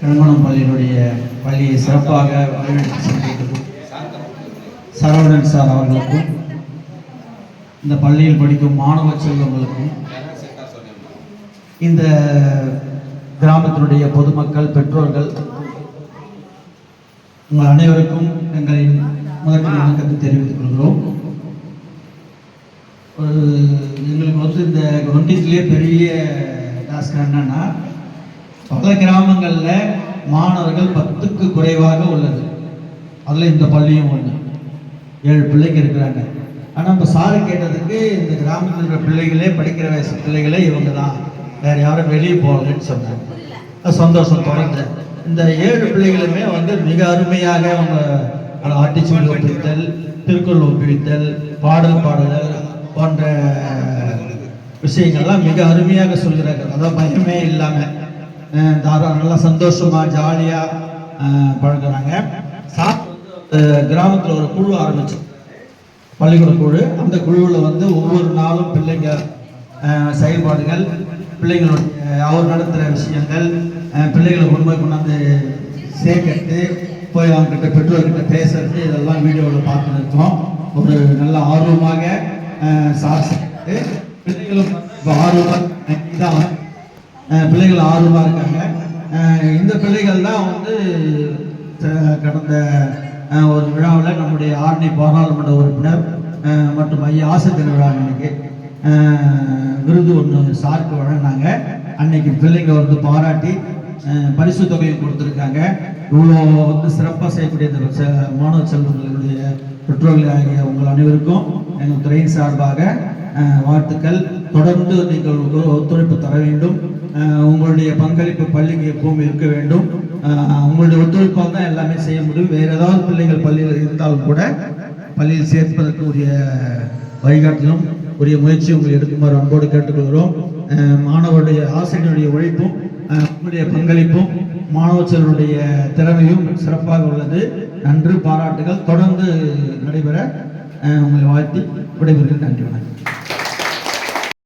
திருமணம் பள்ளியினுடைய பள்ளியை சிறப்பாக வரவேற்று சென்றிருக்கும் சரவணன் சார் அவர்களுக்கும் இந்த பள்ளியில் படிக்கும் மாணவ செல்வங்களுக்கும் இந்த கிராமத்தினுடைய பொதுமக்கள் பெற்றோர்கள் உங்கள் அனைவருக்கும் எங்களின் முதற்கண் வணக்கத்தை தெரிவித்துக் கொள்கிறோம். ஒரு எங்களுக்கு வந்து இந்த ஒன்றியத்திலே பெரிய டாஸ்க் என்னன்னா பல கிராமங்களில் மாணவர்கள் பத்துக்கு குறைவாக உள்ளது. அதில் இந்த பள்ளியும் ஒன்று ஏழு பிள்ளைங்க இருக்கிறாங்க. ஆனால் இப்போ சாரு கேட்டதுக்கு இந்த கிராமத்தில் இருக்கிற பிள்ளைகளே படிக்கிற வயசு பிள்ளைகளே இவங்க தான் வேறு யாரும் வெளியே போகலன்னு சொன்னாங்க. சந்தோஷம் தொடர்ந்து. இந்த ஏழு பிள்ளைகளுமே வந்து மிக அருமையாக அவங்க ஆட்டிச்சூடி ஒப்புவித்தல் திருக்குறள் ஒப்புவித்தல் பாடல் பாடுதல் போன்ற விஷயங்கள்லாம் மிக அருமையாக சொல்கிறார்கள். அதான் பயமே இல்லாமல் தாரா நல்லா சந்தோஷமா ஜாலியாக பழகுறாங்க. சாப்பிட்டு கிராமத்தில் ஒரு குழு ஆரம்பிச்சோம் பள்ளிக்கூட குழு. அந்த குழுவில் வந்து ஒவ்வொரு நாளும் பிள்ளைங்க செயல்பாடுகள் பிள்ளைங்களுடைய அவர் நடத்துகிற விஷயங்கள் பிள்ளைகளை கொண்டு போய் கொண்டாந்து சேர்க்கறது போய் அவங்ககிட்ட பெற்றோர்கிட்ட பேசுறது இதெல்லாம் வீடியோவில் பார்த்துட்டு இருக்கோம். ஒரு நல்ல ஆர்வமாக சார் பிள்ளைகளும் இப்போ ஆர்வமாக தான் பிள்ளைகள் ஆர்வமாக இருக்காங்க. இந்த பிள்ளைகள் தான் வந்து கடந்த ஒரு விழாவில் நம்முடைய ஆர்னி பாராளுமன்ற உறுப்பினர் மற்றும் ஐயா ஆசிரியர் விழா அன்னைக்கு விருது ஒன்று சாருக்கு வழங்கினாங்க. அன்னைக்கு பிள்ளைங்க வந்து பாராட்டி பரிசு தொகையும் கொடுத்துருக்காங்க. இவ்வளோ வந்து சிறப்பாக செய்யக்கூடிய இந்த மாணவ செல்வங்களுடைய பெற்றோர்கள் ஆகிய உங்கள் அனைவருக்கும் எங்கள் துறையின் சார்பாக வாழ்த்துக்கள். தொடர்ந்து நீங்கள் ஒத்துழைப்பு தர வேண்டும். உங்களுடைய பங்களிப்பு பள்ளிக்கு எப்பவும் இருக்க வேண்டும். உங்களுடைய ஒத்துழைப்பால் தான் எல்லாமே செய்ய முடியும். வேற ஏதாவது பிள்ளைகள் பள்ளியில் இருந்தாலும் கூட பள்ளியில் சேர்ப்பதற்கு உரிய வழிகாட்டிலும் உரிய முயற்சி உங்களை எடுக்குமாறு அன்போடு கேட்டுக்கொள்கிறோம். மாணவருடைய ஆசிரியருடைய உழைப்பும் உங்களுடைய பங்களிப்பும் மாணவ திறமையும் சிறப்பாக உள்ளது. நன்று பாராட்டுகள். தொடர்ந்து நடைபெற உங்களை வாழ்த்தி விடைபெறுகிறேன். நன்றி வணக்கம்.